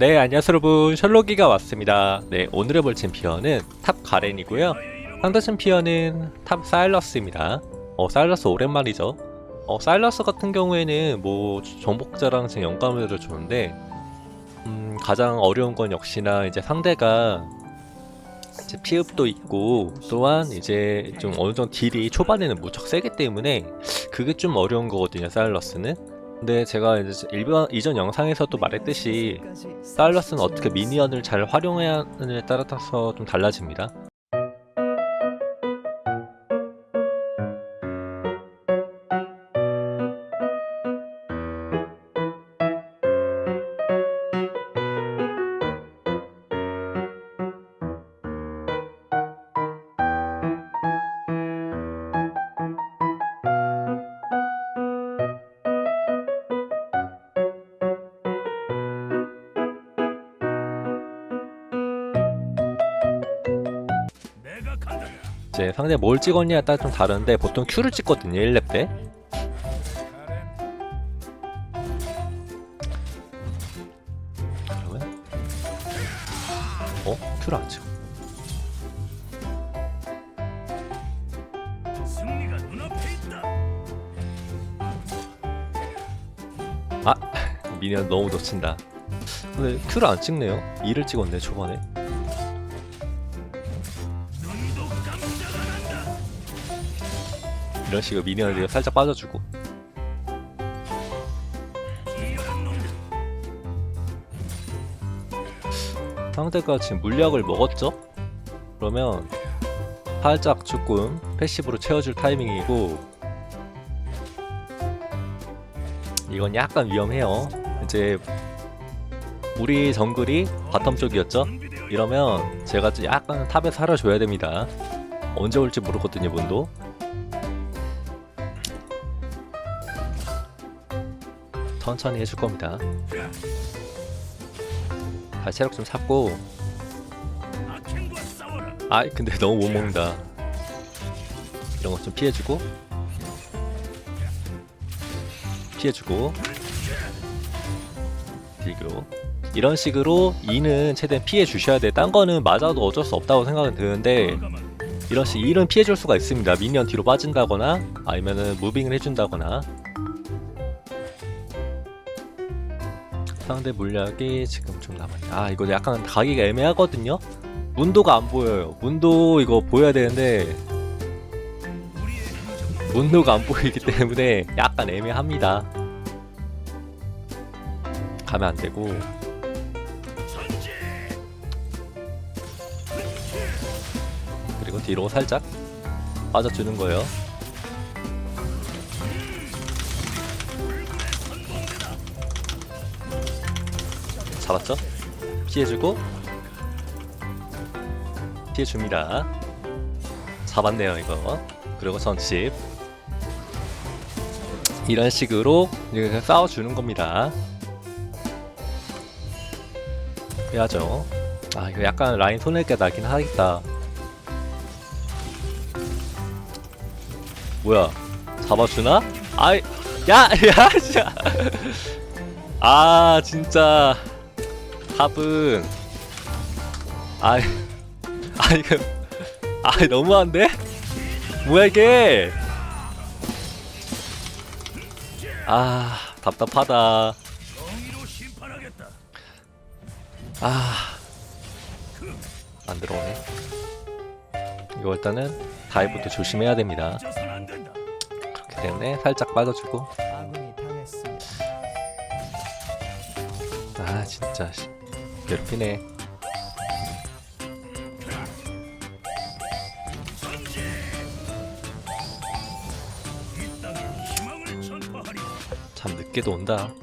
네, 안녕하세요 여러분. 셜록이가 왔습니다. 네, 오늘 해볼 챔피언은 탑 가렌이고요. 상대 챔피언은 탑 사일러스입니다. 어, 사일러스 오랜만이죠. 어, 사일러스 같은 경우에는 뭐 정복자랑 지금 영감을 주는데 음, 가장 어려운 건 역시나 이제 상대가 이제 피읍도 있고 또한 이제 좀 어느 정도 딜이 초반에는 무척 세기 때문에 그게 좀 어려운 거거든요, 사일러스는. 근데 제가 이제 일반 이전 영상에서도 말했듯이 사일러스는 어떻게 미니언을 잘 활용해야 하느냐에 따라서 좀 달라집니다. 이제 상대 뭘 찍었냐에 따라 좀 다른데 보통 Q를 찍거든요 1렙 때 그러면 어? Q를 안 찍어. 아! 미니언 너무 놓친다 근데 Q를 안 찍네요 2를 찍었네 초반에 이런 식으로 미니언을 살짝 빠져주고 상대가 지금 물약을 먹었죠? 그러면 살짝 조금 패시브로 채워줄 타이밍이고 이건 약간 위험해요 이제 우리 정글이 바텀 쪽이었죠? 이러면 제가 좀 약간 탑에 살아줘야 됩니다 언제 올지 모르거든요 문도 천천히 해줄 겁니다. 다 체력 좀 찾고. 아 근데 너무 못 먹는다. 이런 거 좀 피해주고. 피해주고. 딜교 이런 식으로 2는 최대한 피해 주셔야 돼. 딴 거는 맞아도 어쩔 수 없다고 생각은 드는데 이런 식 2는 피해 줄 수가 있습니다. 미니언 뒤로 빠진다거나 아니면은 무빙을 해준다거나 상대 물약이 지금 좀 남아요. 아 이거 약간 가기가 애매하거든요. 문도가 안 보여요. 문도 이거 보여야 되는데 문도가 안 보이기 때문에 약간 애매합니다. 가면 안 되고. 그리고 뒤로 살짝 빠져주는 거예요. 잡았죠? 피해주고 피해줍니다. 잡았네요 이거. 그리고 전칩 이런 식으로 이렇게 싸워주는 겁니다. 해야죠. 아 이거 약간 라인 손해가 나긴 하겠다. 뭐야 잡아주나? 아이 야! 야! 진짜 아 진짜 탑은 아이 아 이거 아 너무한데? 뭐야 이게 아 답답하다 정의로 심판하겠다. 아안 들어오네 이거 일단은 다이브도 조심해야 됩니다. 그렇기 때문에 살짝 빠져주고. 아 진짜 씨. 괴롭히네. 참 늦게도 온다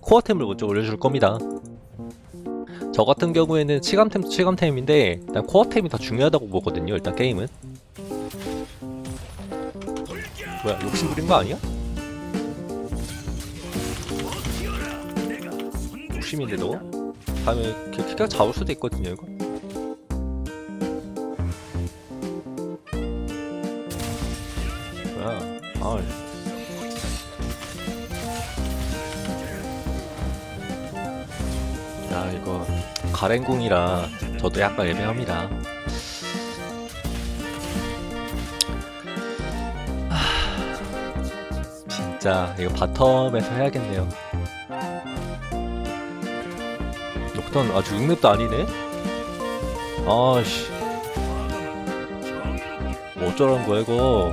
코어템을 먼저 올려줄 겁니다 저 같은 경우에는 치감템 치감템인데 일단 코어템이 더 중요하다고 보거든요 일단 게임은 뭐야 욕심 부린 거 아니야? 손 욕심인데도? 다음에 키가 잡을 수도 있거든요 이거. 아 이거 가랭궁이라 저도 약간 애매합니다. 하, 진짜 이거 바텀에서 해야겠네요. 녹턴 아주 육렙도 아니네? 아씨. 뭐 어쩌라는 거야 이거?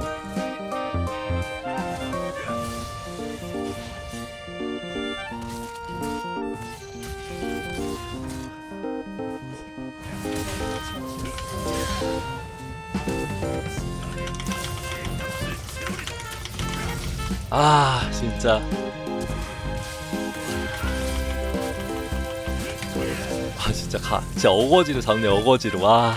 아 진짜 진짜 가 진짜 어거지로 잡네 어거지로 와.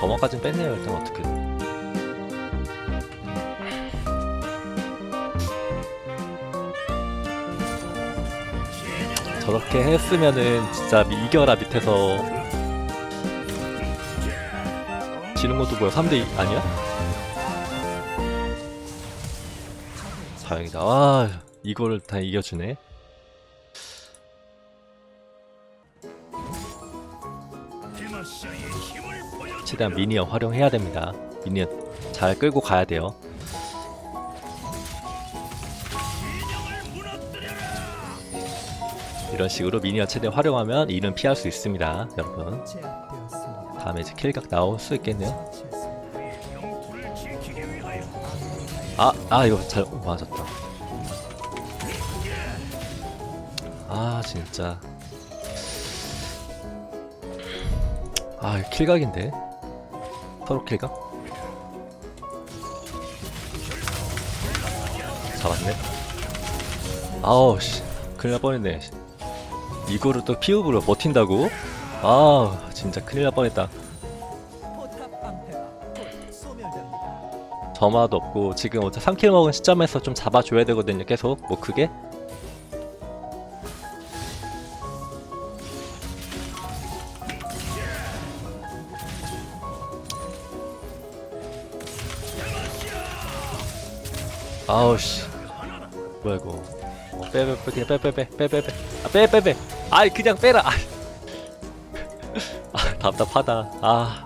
점화까진 뺐네요 일단 어떻게. 저렇게 했으면은 진짜 미- 이겨라 밑에서 지는 것도 뭐야 3대2 아니야? 다행이다 아 이거를 다 이겨주네. 최대한 미니언 활용해야 됩니다 미니언 잘 끌고 가야 돼요. 이런 식으로 미니언 최대한 활용하면 이는 피할 수 있습니다 여러분 다. 다음에 이제 킬각 나올 수 있겠네요 아, 아 이거 잘 어, 맞았다. 아 진짜. 아 킬각인데. 서로 킬각? 잡았네. 아우 씨, 큰일 날 뻔했네. 이거를 또 피읍으로 버틴다고? 아 진짜 큰일 날 뻔했다. 점화도 없고 지금 어차 3킬 먹은 시점에서 좀 잡아줘야 되거든요 계속. 뭐 그게? 아우씨. 뭐야 이거. 어, 빼빼빼 빼빼빼 빼빼빼. 아 빼빼빼. 아이 그냥 빼라. 아, 아 답답하다. 아.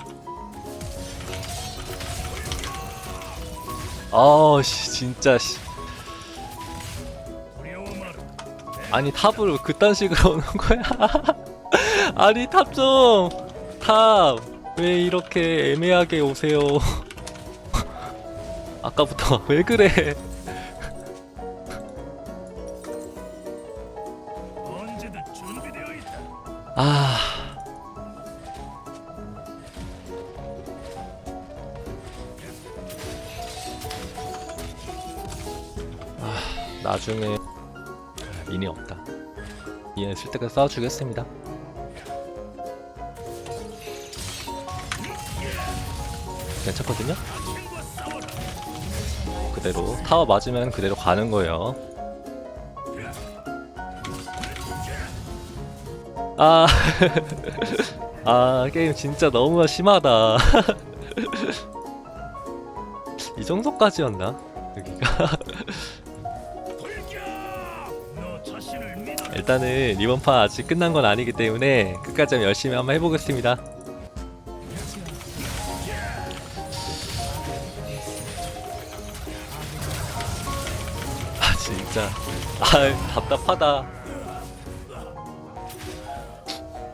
아씨 진짜 씨. 아니 탑을 그딴 식으로 오는 거야? 아니 탑 좀. 탑. 왜 이렇게 애매하게 오세요? 아까부터 왜 그래? 아, 나중에 미니 없다. 미니 있을 때까지 싸워주겠습니다. 괜찮거든요? 그대로 타워 맞으면 그대로 가는 거예요. 아, 아 게임 진짜 너무 심하다. 이 정도까지였나? 여기가 일단은 이번 판 아직 끝난 건 아니기 때문에 끝까지 한번 열심히 한번 해보겠습니다. 아 진짜 아 답답하다.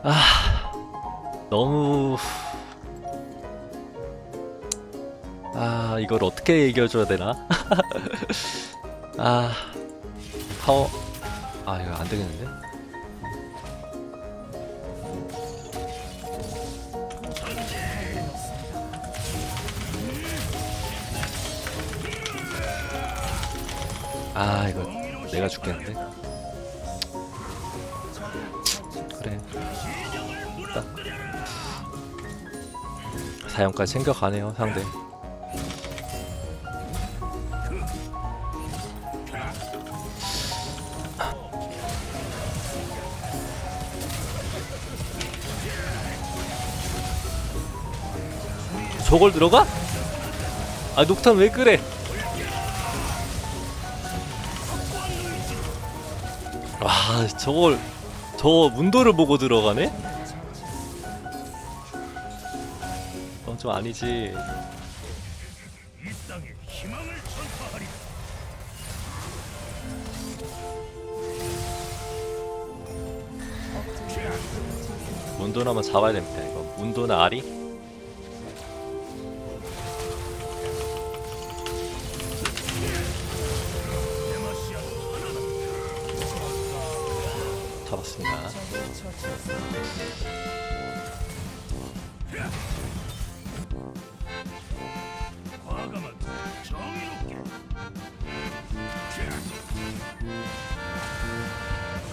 아 너무 아 이걸 어떻게 이겨줘야 되나? 아 파워 아 이거 안 되겠는데? 아 이거 내가 죽겠는데? 그래 일단 사형까지 챙겨가네요 상대 저걸 들어가? 아 녹탄 왜 그래? 와 저걸 저 문도를 보고 들어가네? 어좀 아니지 한번 잡아야 됩니다 이거 문도나 아리? 잡았습니다.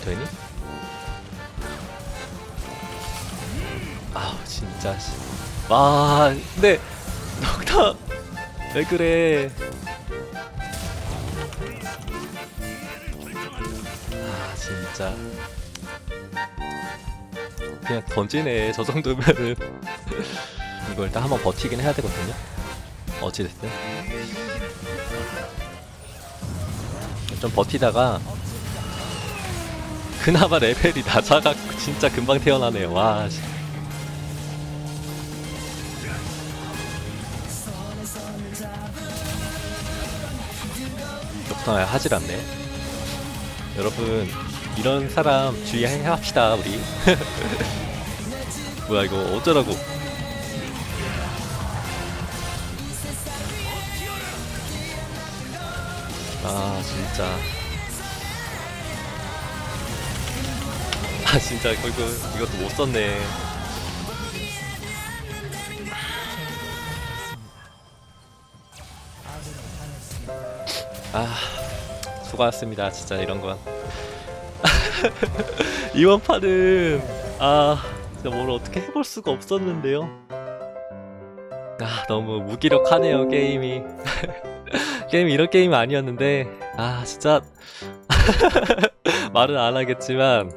되니? 아우 진짜 씨. 와 근데 녹타 왜 그래 아 진짜 그냥 던지네 저 정도면은 이거 일단 한번 버티긴 해야 되거든요 어찌됐든 좀 버티다가 그나마 레벨이 낮아갖고 진짜 금방 태어나네요. 와. 씨. 역당을 하질 않네. 여러분 이런 사람 주의합시다 우리. 뭐야 이거 어쩌라고? 아 진짜. 아 진짜 이거 이것도 못 썼네. 아 수고하셨습니다. 진짜 이런 건 이번 판은 아 진짜 뭘 어떻게 해볼 수가 없었는데요. 아 너무 무기력하네요 게임이. 게임이 이런 게임이 아니었는데 아 진짜 말은 안 하겠지만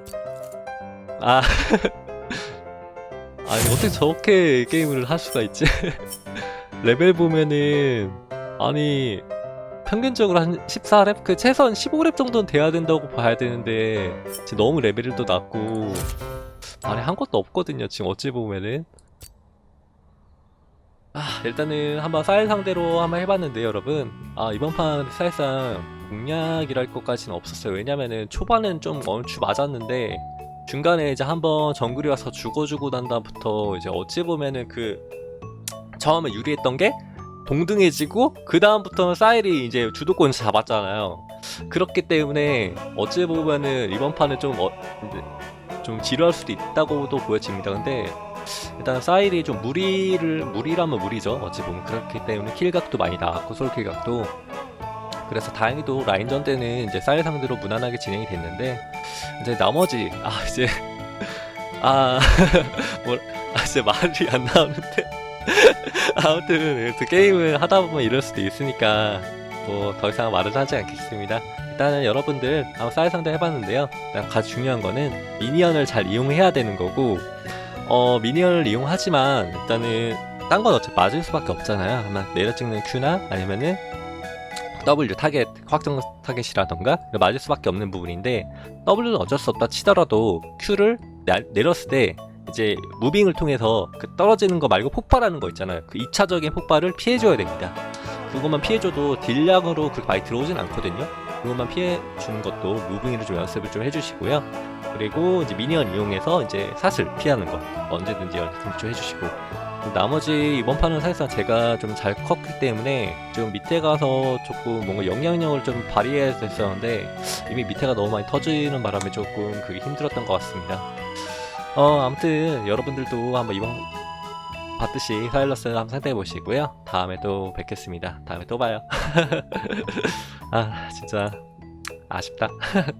아 아니 어떻게 저렇게 게임을 할 수가 있지? 레벨 보면은 아니 평균적으로 한 14렙? 그 최소한 15렙 정도는 돼야 된다고 봐야 되는데 지금 너무 레벨이 또 낮고 아니 한 것도 없거든요 지금 어찌 보면은. 아 일단은 한번 쌀 상대로 한번 해봤는데요 여러분. 아 이번 판 사실상 공략이랄 것까지는 없었어요. 왜냐면은 초반은 좀 얼추 맞았는데 중간에 이제 한번 정글이 와서 죽어주고 난 다음부터 이제 어찌 보면은 그 처음에 유리했던 게 동등해지고 그 다음부터는 사일이 이제 주도권 잡았잖아요. 그렇기 때문에 어찌 보면은 이번 판은 좀 어, 좀 지루할 수도 있다고도 보여집니다. 근데 일단 사일이 좀 무리를 무리라면 무리죠. 어찌 보면 그렇기 때문에 킬각도 많이 나왔고 솔 킬각도 그래서 다행히도 라인전 때는 이제 사일 상대로 무난하게 진행이 됐는데 이제 나머지 아 이제 아 뭐 아, 이제 말이 안 나오는데 아무튼 그 게임을 하다 보면 이럴 수도 있으니까 뭐 더 이상 말은 하지 않겠습니다. 일단은 여러분들 한번 쌀 상대 해봤는데요. 일단 가장 중요한 거는 미니언을 잘 이용해야 되는 거고 어 미니언을 이용하지만 일단은 딴 건 어차피 맞을 수밖에 없잖아요. 아마 내려 찍는 Q나 아니면은 W 타겟 확정 타겟이라던가 맞을 수밖에 없는 부분인데 W는 어쩔 수 없다 치더라도 Q를 나- 내렸을 때 이제 무빙을 통해서 그 떨어지는 거 말고 폭발하는 거 있잖아요. 그 2차적인 폭발을 피해줘야 됩니다. 그것만 피해줘도 딜량으로 그렇게 많이 들어오진 않거든요. 그것만 피해주는 것도 무빙으로 좀 연습을 좀 해주시고요. 그리고 이제 미니언 이용해서 이제 사슬 피하는 거 언제든지 연습 좀 해주시고 나머지 이번 판은 사실상 제가 좀 잘 컸기 때문에 좀 밑에 가서 조금 뭔가 영향력을 좀 발휘해야 됐었는데 이미 밑에가 너무 많이 터지는 바람에 조금 그게 힘들었던 것 같습니다. 어 아무튼 여러분들도 한번 이번 봤듯이 사일러스 한번 상대해 보시고요. 다음에 또 뵙겠습니다. 다음에 또 봐요. 아 진짜 아쉽다.